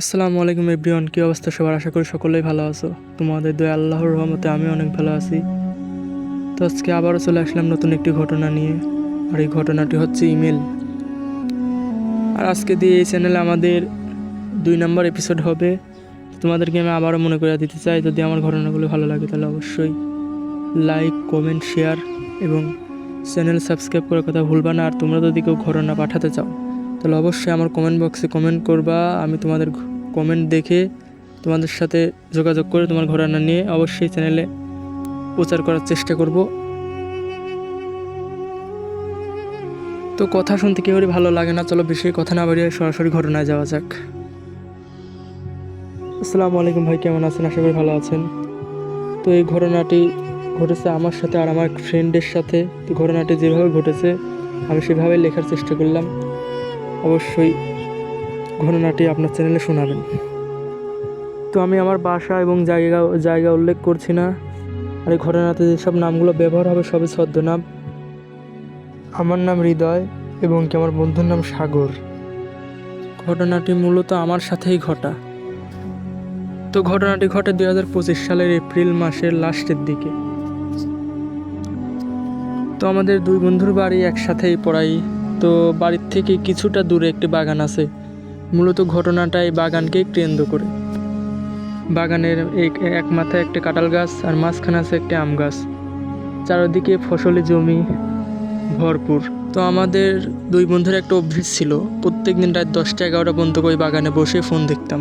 আসসালামু আলাইকুম এভরিওয়ান, কী অবস্থা সবার? আশা করি সকলেই ভালো আছো। তোমাদের দয়া, আল্লাহর রহমতে আমি অনেক ভালো আছি। তো আজকে আবারও চলে আসলাম নতুন একটি ঘটনা নিয়ে, আর এই ঘটনাটি হচ্ছে ইমেল। আর আজকে দিয়ে এই চ্যানেলে আমাদের দুই নম্বর এপিসোড হবে। তোমাদেরকে আমি আবারও মনে করে দিতে চাই, যদি আমার ঘটনাগুলো ভালো লাগে তাহলে অবশ্যই লাইক, কমেন্ট, শেয়ার এবং চ্যানেল সাবস্ক্রাইব করার কথা ভুলবা না। আর তোমরা যদি কেউ ঘটনা পাঠাতে চাও তাহলে অবশ্যই আমার কমেন্ট বক্সে কমেন্ট করবা। আমি তোমাদের কমেন্ট দেখে তোমাদের সাথে যোগাযোগ করে তোমার ঘটনা নিয়ে অবশ্যই চ্যানেলে প্রচার করার চেষ্টা করব। তো কথা শুনতে কেউরই ভালো লাগে না? চলো বেশি কথা না বাড়িয়ে সরাসরি ঘটনায় যাওয়া যাক। আসসালামু আলাইকুম ভাই, কেমন আছেন? আশা করি ভালো আছেন। তো এই ঘটনাটি ঘটেছে আমার সাথে আর আমার ফ্রেন্ডের সাথে। তো ঘটনাটি যেভাবে ঘটেছে, আমি সেভাবে লেখার চেষ্টা করলাম। অবশ্যই ঘটনাটি আপনার চ্যানেলে শোনাবেন। তো আমি আমার বাসা এবং জায়গা জায়গা উল্লেখ করছি না। আর এই ঘটনাতে যেসব নামগুলো ব্যবহার হবে সবই ছদ্মনাম। আমার নাম হৃদয় এবং কি আমার বন্ধুর নাম সাগর। ঘটনাটি মূলত আমার সাথেই ঘটা। তো ঘটনাটি ঘটে দুই হাজার পঁচিশ সালের এপ্রিল মাসের লাস্টের দিকে। তো আমাদের দুই বন্ধুর বাড়ি একসাথেই পড়াই। তো বাড়ির থেকে কিছুটা দূরে একটি বাগান আছে। মূলত ঘটনাটা এই বাগানকেই কেন্দ্র করে। বাগানের এক- এক মাথায় একটা কাঁঠাল গাছ আর মাঝখানে আছে একটি আম গাছ। চারিদিকে ফসলি জমি ভরপুর। তো আমাদের দুই বন্ধুর একটা অভ্যেস ছিল প্রত্যেক দিন রাত দশটা এগারোটা পর্যন্ত ওই বাগানে বসে ফোন দেখতাম।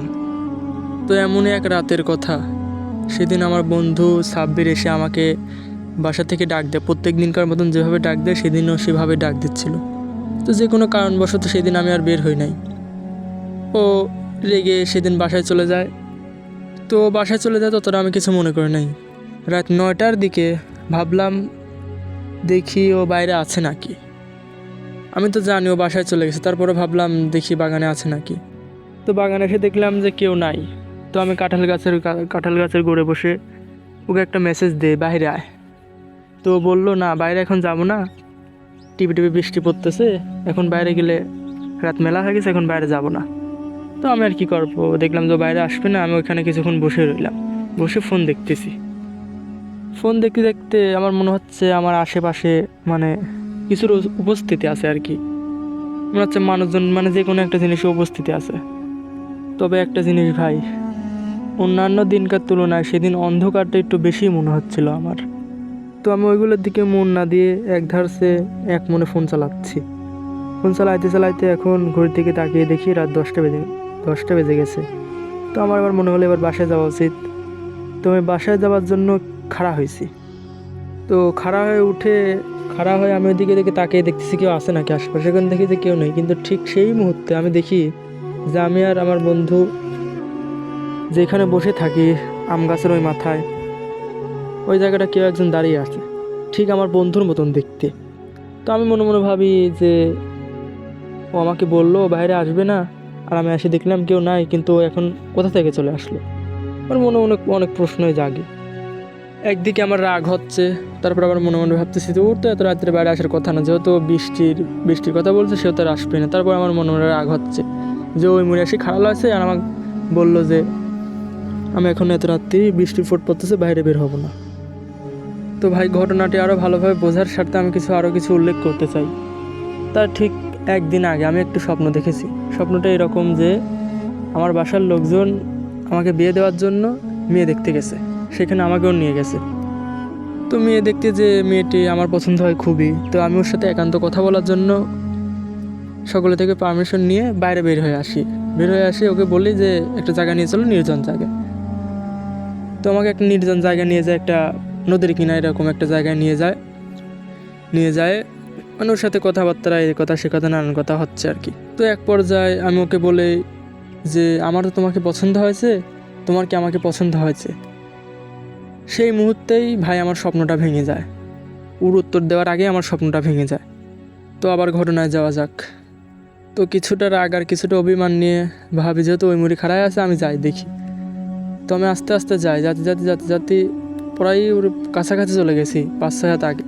তো এমনই এক রাতের কথা। সেদিন আমার বন্ধু সাব্বির এসে আমাকে বাসা থেকে ডাক দেয়। প্রত্যেক দিনকার মতন যেভাবে ডাক দেয়, সেদিনও সেভাবে ডাক দিচ্ছিল। তো যে কোনো কারণবশত সেদিন আমি আর বের হই নাই। ও রেগে সেদিন বাসায় চলে যায়। তো বাসায় চলে যায় ততটা আমি কিছু মনে করি নাই। রাত নয়টার দিকে ভাবলাম, দেখি ও বাইরে আছে নাকি। আমি তো জানি ও বাসায় চলে গেছে তারপরে ভাবলাম, দেখি বাগানে আছে নাকি। তো বাগানে এসে দেখলাম যে কেউ নাই। তো আমি কাঁঠাল গাছের কাঁঠাল গাছের গোড়ে বসে ওকে একটা মেসেজ দে বাইরে আয়। তো বলল, না, বাইরে এখন যাব না। টিপি টিপি বৃষ্টি পড়তেছে, এখন বাইরে গেলে রাত মেলা হয়ে গেছে, এখন বাইরে যাব না। তো আমি আর কি করব? দেখলাম যে বাইরে আসবে না, আমি ওইখানে কিছুক্ষণ বসে রইলাম। বসে ফোন দেখতেছি। ফোন দেখতে দেখতে আমার মনে হচ্ছে আমার আশেপাশে মানে কিছুর উপস্থিতি আছে আর কি। মনে হচ্ছে মানুষজন মানে যে কোনো একটা জিনিসে উপস্থিতি আছে। তবে একটা জিনিস ভাই, অন্যান্য দিনকার তুলনায় সেদিন অন্ধকারটা একটু বেশি মনে হচ্ছিল আমার। তো আমি ওইগুলোর দিকে মন না দিয়ে এক ধারসে এক মনে ফোন চালাচ্ছি। ফোন চালাইতে চালাইতে এখন ঘড়ির দিকে তাকিয়ে দেখি রাত দশটা বেজে দশটা বেজে গেছে। তো আমার এবার মনে হলো এবার বাসায় যাওয়া উচিত। তো আমি বাসায় যাওয়ার জন্য খাড়া হয়েছি। তো খাড়া হয়ে উঠে, খাড়া হয়ে আমি ওইদিকে দেখে তাকিয়ে দেখতেছি কেউ আসে নাকি? আশেপাশে এখন দেখি যে কেউ নেই। কিন্তু ঠিক সেই মুহূর্তে আমি দেখি যে আমি আর আমার বন্ধু যেখানে বসে থাকি, আম গাছের ওই মাথায় ওই জায়গাটা কেউ একজন দাঁড়িয়ে আছে, ঠিক আমার বন্ধুর মতন দেখতে। তো আমি মনে মনে ভাবি যে ও আমাকে বলল বাইরে আসবে না। আর আমি এসে দেখলাম কেউ নাই, কিন্তু এখন কোথা থেকে চলে আসলো? আমার মনে মনে অনেক প্রশ্নই জাগে। একদিকে আমার রাগ হচ্ছে, তারপর আবার মনে মনে ভাবতেছি যে ওর তো এত রাত্রে বাইরে আসার কথা না, যেহেতু বৃষ্টির বৃষ্টির কথা বলছে, সেও তো আর আসবে না। তারপর আমার মনে মনে রাগ হচ্ছে যে ওই মুড়ে এসে খারাপ আছে আর আমাকে বলল যে, আমি এখন এত রাত্রি বৃষ্টি ফোট পড়তেছে, বাইরে বের হব না। তো ভাই ঘটনাটি আরও ভালোভাবে বোঝার স্বার্থে আমি কিছু আরও কিছু উল্লেখ করতে চাই। তার ঠিক একদিন আগে আমি একটু স্বপ্ন দেখেছি। স্বপ্নটা এরকম যে আমার বাসার লোকজন আমাকে বিয়ে দেওয়ার জন্য মেয়ে দেখতে গেছে। সেখানে আমাকেও নিয়ে গেছে। তো মেয়ে দেখতে যে মেয়েটি আমার পছন্দ হয় খুবই, তো আমি ওর সাথে একান্ত কথা বলার জন্য সকলে থেকে পারমিশন নিয়ে বাইরে বের হয়ে আসি। বের হয়ে আসি, ওকে বলি যে একটা জায়গা নিয়ে চলো, নির্জন জায়গায়। তো আমাকে একটা নির্জন জায়গা নিয়ে যায় একটা নদীর কিনারে এরকম একটা জায়গায় নিয়ে যায়। নিয়ে যায়। মানে ওর সাথে কথাবার্তা, এই কথা, সে কথা, নানান কথা হচ্ছে আর কি। তো এক পর্যায়ে আমি ওকে বলে যে, আমার তো তোমাকে পছন্দ হয়েছে, তোমার কি আমাকে পছন্দ হয়েছে? সেই মুহূর্তেই ভাই আমার স্বপ্নটা ভেঙে যায়। উর উত্তর দেওয়ার আগে আমার স্বপ্নটা ভেঙে যায়। তো আবার ঘটনায় যাওয়া যাক। তো কিছুটা রাগ আর কিছুটা অভিমান নিয়ে ভাবি, যেহেতু ওই মুড়ি খাড়ায় আছে, আমি যাই, দেখি। তো আমি আস্তে আস্তে যাই। যাতে যাতে যাতে যাতে প্রায় ওর কাছাকাছি চলে গেছি, পাঁচ ছয় হাত আগে।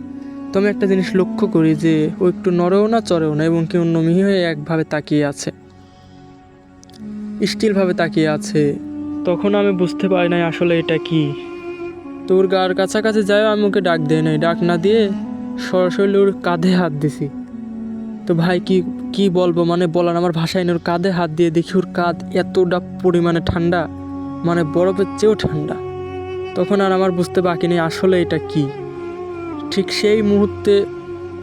তো আমি একটা জিনিস লক্ষ্য করি যে, ও একটু নড়েও না, চড়েও না, এবং কেউ নমি হয়ে একভাবে তাকিয়ে আছে। স্টিলভাবে তাকিয়ে আছে। তখন আমি বুঝতে পারি নাই আসলে এটা কি। তোর গার কাছাকাছি যায়, আমি ওকে ডাক দেয় নাই। ডাক না দিয়ে সরাসরি ওর কাঁধে হাত দিছি। তো ভাই, কি কি বলব? মানে বলার আমার ভাষায় ওর কাঁধে হাত দিয়ে দেখি ওর কাঁধ এতটা পরিমাণে ঠান্ডা মানে বরফের চেয়েও ঠান্ডা। তখন আর আমার বুঝতে বাকি নেই আসলে এটা কি। ঠিক সেই মুহূর্তে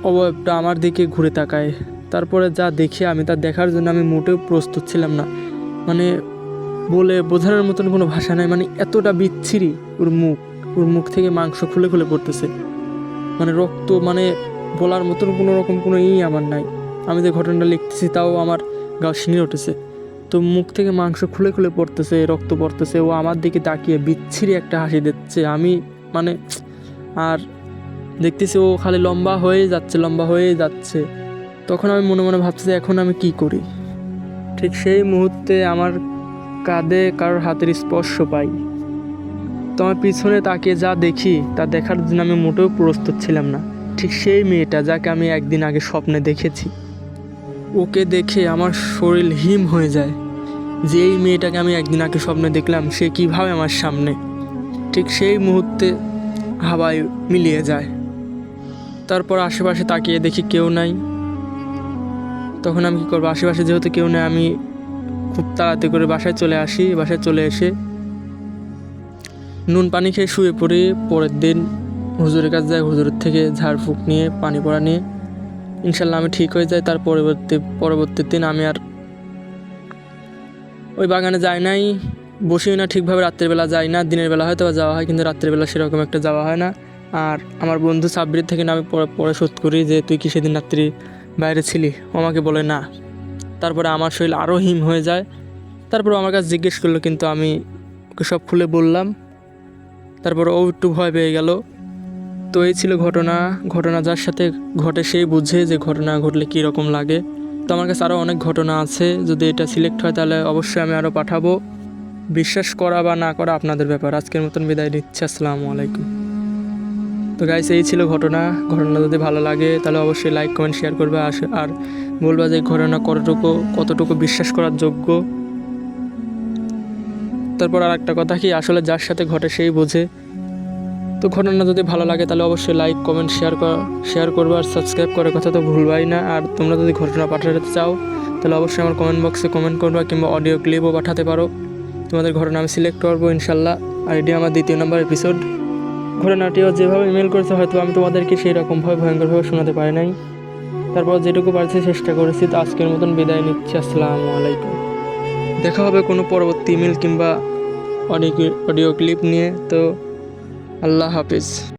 অবয়বটা আমার দিকে ঘুরে তাকায়। তারপরে যা দেখি আমি তা দেখার জন্য আমি মোটেও প্রস্তুত ছিলাম না। মানে বলে বোঝানোর মতন কোনো ভাষা নাই মানে এতটা বিচ্ছিরি ওর মুখ। ওর মুখ থেকে মাংস খুলে খুলে পড়তেছে। মানে রক্ত মানে বলার মতন কোনো রকম কোনো ই আমার নাই। আমি যে ঘটনাটা লিখতেছি তাও আমার গা শিঙে উঠেছে। তো মুখ থেকে মাংস খুলে খুলে পড়তেছে, রক্ত পড়তেছে। ও আমার দিকে তাকিয়ে বিচ্ছিরি একটা হাসি দিচ্ছে। আমি মানে আর দেখতেছি ও খালি লম্বা হয়ে যাচ্ছে, লম্বা হয়ে যাচ্ছে। তখন আমি মনে মনে ভাবছি এখন আমি কি করি? ঠিক সেই মুহূর্তে আমার কাঁধে কারোর হাতের স্পর্শ পাই। তো আমার পিছনে তাকিয়ে যা দেখি, তা দেখার জন্য আমি মোটেও প্রস্তুত ছিলাম না। ঠিক সেই মেয়েটা যাকে আমি একদিন আগে স্বপ্নে দেখেছি। ওকে দেখে আমার শরীর হিম হয়ে যায়। যে এই মেয়েটাকে আমি একদিন আগে স্বপ্নে দেখলাম, সে কীভাবে আমার সামনে, ঠিক সেই মুহূর্তে হাওয়ায় মিলিয়ে যায়। তারপর আশেপাশে তাকিয়ে দেখি কেউ নাই। তখন আমি কী করব? আশেপাশে যেহেতু কেউ নেই, আমি খুব তাড়াতাড়ি করে বাসায় চলে আসি, বাসায় চলে এসে নুন পানি খেয়ে শুয়ে পড়ে। পরের দিন হুজুরের কাছে যাই, হুজুরের থেকে ঝাড়ফুঁক নিয়ে, পানি পড়া নিয়ে। ইনশাল্লাহ আমি ঠিক হয়ে যাই। তার পরবর্তী পরবর্তী দিন আমি আর ওই বাগানে যায় নাই, বসিও না, ঠিকভাবে রাত্রেবেলা যায় না, দিনের বেলা হয়তো যাওয়া হয়, কিন্তু রাত্রেবেলা সেরকম একটা যাওয়া হয় না। আর আমার বন্ধু সাব্বির থেকে আমি পরে পরে শোধ করি যে, তুই কি সেদিন রাত্রি বাইরে ছিলি? ও আমাকে বলে, না। তারপরে আমার শরীর আরও হিম হয়ে যায়। তারপর আমার কাছে জিজ্ঞেস করল, কিন্তু আমি ওকে সব খুলে বললাম। তারপর ও একটু ভয় পেয়ে গেল। তো এই ছিল ঘটনা। ঘটনা যার সাথে ঘটে সেই বুঝে যে ঘটনা ঘটলে কী রকম লাগে। তো আমার কাছে আরও অনেক ঘটনা আছে। যদি এটা সিলেক্ট হয় তাহলে অবশ্যই আমি আরও পাঠাবো। বিশ্বাস করা বা না করা আপনাদের ব্যাপার। আজকের মতন বিদায় নিচ্ছি। আসসালামু আলাইকুম। তো গাইস এই ছিল ঘটনা। ঘটনা যদি ভালো লাগে তাহলে অবশ্যই লাইক কমেন্ট শেয়ার করবে। আর বলবা যে ঘটনা কতটুকু কতটুকু বিশ্বাস করার যোগ্য। তারপর আর একটা কথা কি, আসলে যার সাথে ঘটে সেই বোঝে। তো ঘটনা যদি ভালো লাগে তাহলে অবশ্যই লাইক কমেন্ট শেয়ার কর শেয়ার করবে আর সাবস্ক্রাইব করার কথা তো ভুলবাই না। আর তোমরা যদি ঘটনা পাঠাতে চাও, তাহলে অবশ্যই আমার কমেন্ট বক্সে কমেন্ট করবা কিংবা অডিও ক্লিপও পাঠাতে পারো। তোমাদের ঘটনা আমি সিলেক্ট করব ইনশাল্লাহ। আর এটি আমার দ্বিতীয় নম্বর এপিসোড ঘটনাটিও যেভাবে ইমেল করেছে, হয়তো আমি তোমাদেরকে সেই রকমভাবে ভয়ঙ্করভাবে শোনাতে পারি নাই। তারপর যেটুকু পারছি চেষ্টা করেছি, তো আজকের মতন বিদায় নিচ্ছি। আসসালামু আলাইকুম। দেখা হবে কোনো পরবর্তী ইমেল কিংবা অডিও অডিও ক্লিপ নিয়ে। তো আল্লাহ হাফিজ।